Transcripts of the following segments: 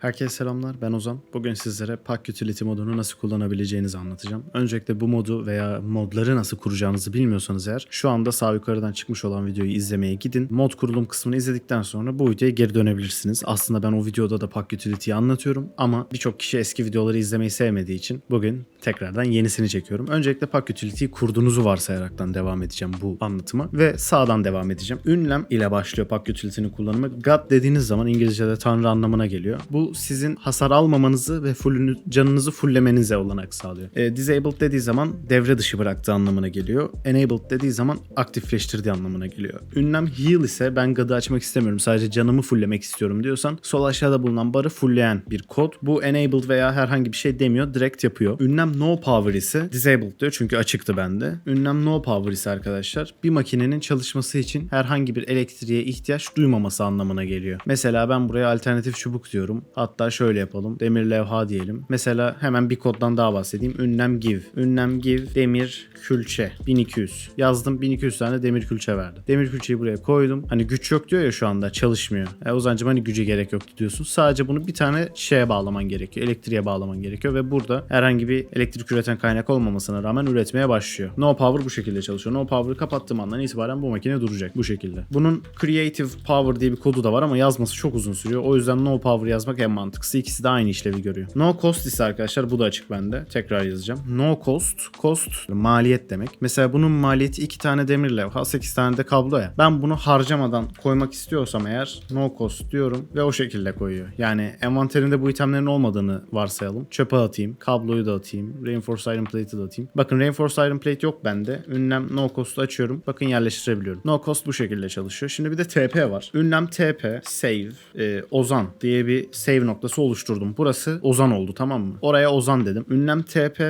Herkese selamlar ben Ozan. Bugün sizlere Pack Utility modunu nasıl kullanabileceğinizi anlatacağım. Öncelikle bu modu veya modları nasıl kuracağınızı bilmiyorsanız eğer şu anda sağ yukarıdan çıkmış olan videoyu izlemeye gidin. Mod kurulum kısmını izledikten sonra bu videoya geri dönebilirsiniz. Aslında ben o videoda da Pack Utility'yi anlatıyorum ama birçok kişi eski videoları izlemeyi sevmediği için bugün tekrardan yenisini çekiyorum. Öncelikle Pack Utility'yi kurduğunuzu varsayaraktan devam edeceğim bu anlatıma ve sağdan devam edeceğim. Ünlem ile başlıyor Pack Utility'nin kullanımı. God dediğiniz zaman İngilizce'de tanrı anlamına geliyor. Bu sizin hasar almamanızı ve fullünü, canınızı fulllemenize olanak sağlıyor. E, disabled dediği zaman devre dışı bıraktığı anlamına geliyor. Enabled dediği zaman aktifleştirdiği anlamına geliyor. Ünlem heal ise ben God'ı açmak istemiyorum sadece canımı fulllemek istiyorum diyorsan sol aşağıda bulunan barı fullleyen bir kod. Bu enabled veya herhangi bir şey demiyor direkt yapıyor. Ünlem no power ise disabled diyor çünkü açıktı bende. Ünlem no power ise arkadaşlar bir makinenin çalışması için herhangi bir elektriğe ihtiyaç duymaması anlamına geliyor. Mesela ben buraya alternatif çubuk diyorum. Hatta şöyle yapalım. Demir levha diyelim. Mesela hemen bir koddan daha bahsedeyim. Ünlem give. Ünlem give demir külçe 1200. Yazdım 1200 tane demir külçe verdi. Demir külçeyi buraya koydum. Hani güç yok diyor ya şu anda çalışmıyor. E Ozancım hani gücü gerek yok diyorsun. Sadece bunu bir tane şeye bağlaman gerekiyor. Elektriğe bağlaman gerekiyor ve burada herhangi bir elektrik üreten kaynak olmamasına rağmen üretmeye başlıyor. No power bu şekilde çalışıyor. No power'ı kapattığım andan itibaren bu makine duracak bu şekilde. Bunun creative power diye bir kodu da var ama yazması çok uzun sürüyor. O yüzden no power yazmak en mantıklısı. İkisi de aynı işlevi görüyor. No cost ise arkadaşlar bu da açık bende. Tekrar yazacağım. No cost. Cost maliyet demek. Mesela bunun maliyeti 2 tane demir levha, 8 tane de kablo ya. Ben bunu harcamadan koymak istiyorsam eğer no cost diyorum ve o şekilde koyuyor. Yani envanterimde bu itemlerin olmadığını varsayalım. Çöpe atayım, kabloyu da atayım, reinforced iron plate'i de atayım. Bakın reinforced iron plate yok bende. Ünlem no cost'u açıyorum. Bakın yerleştirebiliyorum. No cost bu şekilde çalışıyor. Şimdi bir de TP var. Ünlem TP, save, e, Ozan diye bir save noktası oluşturdum. Burası Ozan oldu tamam mı? Oraya Ozan dedim. Ünlem TP,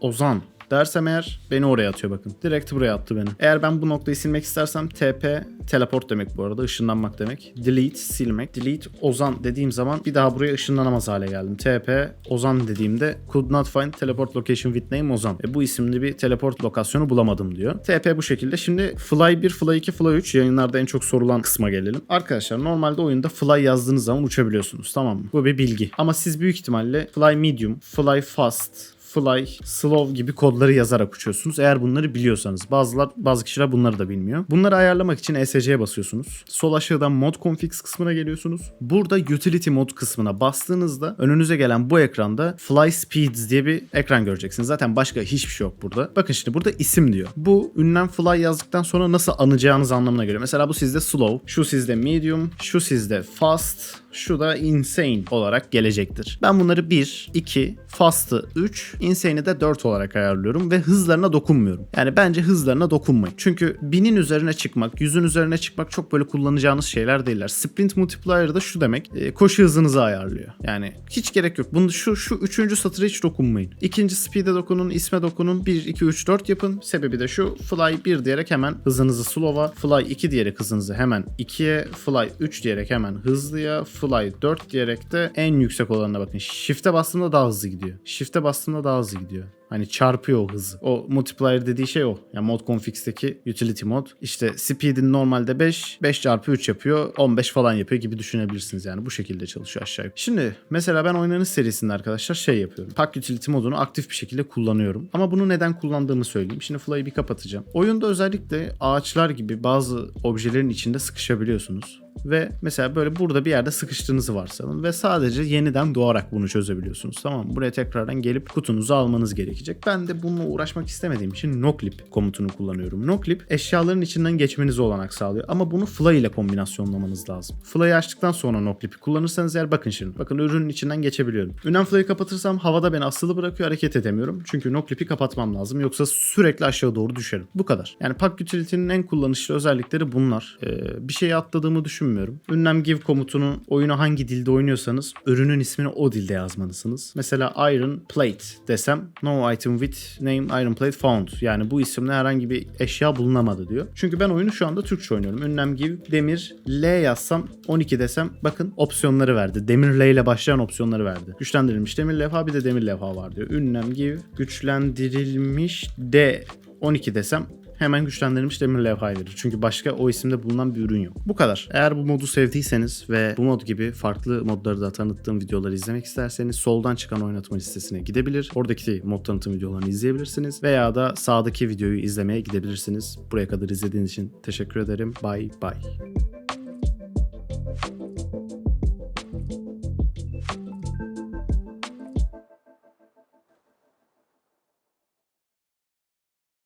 Ozan dersem eğer beni oraya atıyor bakın. Direkt buraya attı beni. Eğer ben bu noktayı silmek istersem TP teleport demek bu arada ışınlanmak demek. Delete silmek. Delete Ozan dediğim zaman bir daha buraya ışınlanamaz hale geldim. TP Ozan dediğimde could not find teleport location with name Ozan. E, bu isimli bir teleport lokasyonu bulamadım diyor. TP bu şekilde. Şimdi Fly 1, Fly 2, Fly 3 yayınlarda en çok sorulan kısma gelelim. Arkadaşlar normalde oyunda Fly yazdığınız zaman uçabiliyorsunuz tamam mı? Bu bir bilgi. Ama siz büyük ihtimalle Fly Medium, Fly Fast, fly, slow gibi kodları yazarak uçuyorsunuz. Eğer bunları biliyorsanız. Bazılar bazı kişiler bunları da bilmiyor. Bunları ayarlamak için ESC'ye basıyorsunuz. Sol aşağıdan mod configs kısmına geliyorsunuz. Burada utility mod kısmına bastığınızda önünüze gelen bu ekranda fly speeds diye bir ekran göreceksiniz. Zaten başka hiçbir şey yok burada. Bakın şimdi burada isim diyor. Bu ünlem fly yazdıktan sonra nasıl anacağınız anlamına göre. Mesela bu sizde slow, şu sizde medium, şu sizde fast, şu da insane olarak gelecektir. Ben bunları 1, 2, fast'ı 3, insane'i de 4 olarak ayarlıyorum ve hızlarına dokunmuyorum. Yani bence hızlarına dokunmayın. Çünkü 1000'in üzerine çıkmak, 100'ün üzerine çıkmak çok böyle kullanacağınız şeyler değiller. Sprint multiplier da şu demek, e, koşu hızınızı ayarlıyor. Yani hiç gerek yok. Bunu şu şu üçüncü satıra hiç dokunmayın. İkinci speed'e dokunun, isme dokunun. 1, 2, 3, 4 yapın. Sebebi de şu. Fly 1 diyerek hemen hızınızı slow'a, Fly 2 diyerek hızınızı hemen 2'ye, Fly 3 diyerek hemen hızlıya, Fly 4 diyerek de en yüksek olanına bakın. Shift'e bastığımda daha hızlı gidiyor. Shift'e bastığımda daha hızlı gidiyor. Hani çarpıyor o hızı. O multiplier dediği şey o. Yani mod config'teki utility mod. İşte speed'in normalde 5, 5 çarpı 3 yapıyor. 15 falan yapıyor gibi düşünebilirsiniz yani. Bu şekilde çalışıyor aşağı yukarı. Şimdi mesela ben oynanış serisinde arkadaşlar şey yapıyorum. Pack utility modunu aktif bir şekilde kullanıyorum. Ama bunu neden kullandığımı söyleyeyim. Şimdi fly'ı bir kapatacağım. Oyunda özellikle ağaçlar gibi bazı objelerin içinde sıkışabiliyorsunuz ve mesela böyle burada bir yerde sıkıştığınızı varsayalım ve sadece yeniden doğarak bunu çözebiliyorsunuz. Tamam? Buraya tekrardan gelip kutunuzu almanız gerekecek. Ben de bununla uğraşmak istemediğim için noclip komutunu kullanıyorum. Noclip eşyaların içinden geçmenize olanak sağlıyor ama bunu fly ile kombinasyonlamanız lazım. Fly'ı açtıktan sonra noclip'i kullanırsanız eğer bakın şimdi. Bakın ürünün içinden geçebiliyorum. Ünlem fly'ı kapatırsam havada beni asılı bırakıyor hareket edemiyorum. Çünkü noclip'i kapatmam lazım. Yoksa sürekli aşağı doğru düşerim. Bu kadar. Yani Pack Utility'nin en kullanışlı özellikleri bunlar. Ee, bir şeyi atladığımı düşünmüyorum. Ünlem give komutunu oyunu hangi dilde oynuyorsanız ürünün ismini o dilde yazmalısınız. Mesela Iron Plate desem no item with name Iron Plate found. Yani bu isimle herhangi bir eşya bulunamadı diyor. Çünkü ben oyunu şu anda Türkçe oynuyorum. Ünlem give demir L yazsam 12 desem bakın opsiyonları verdi. Demir L ile başlayan opsiyonları verdi. Güçlendirilmiş demir levha bir de demir levha var diyor. Ünlem give güçlendirilmiş D 12 desem hemen güçlendirilmiş demir levhayı verir. Çünkü başka o isimde bulunan bir ürün yok. Bu kadar. Eğer bu modu sevdiyseniz ve bu mod gibi farklı modları da tanıttığım videoları izlemek isterseniz soldan çıkan oynatma listesine gidebilir. Oradaki mod tanıtım videolarını izleyebilirsiniz. Veya da sağdaki videoyu izlemeye gidebilirsiniz. Buraya kadar izlediğiniz için teşekkür ederim. Bye bye.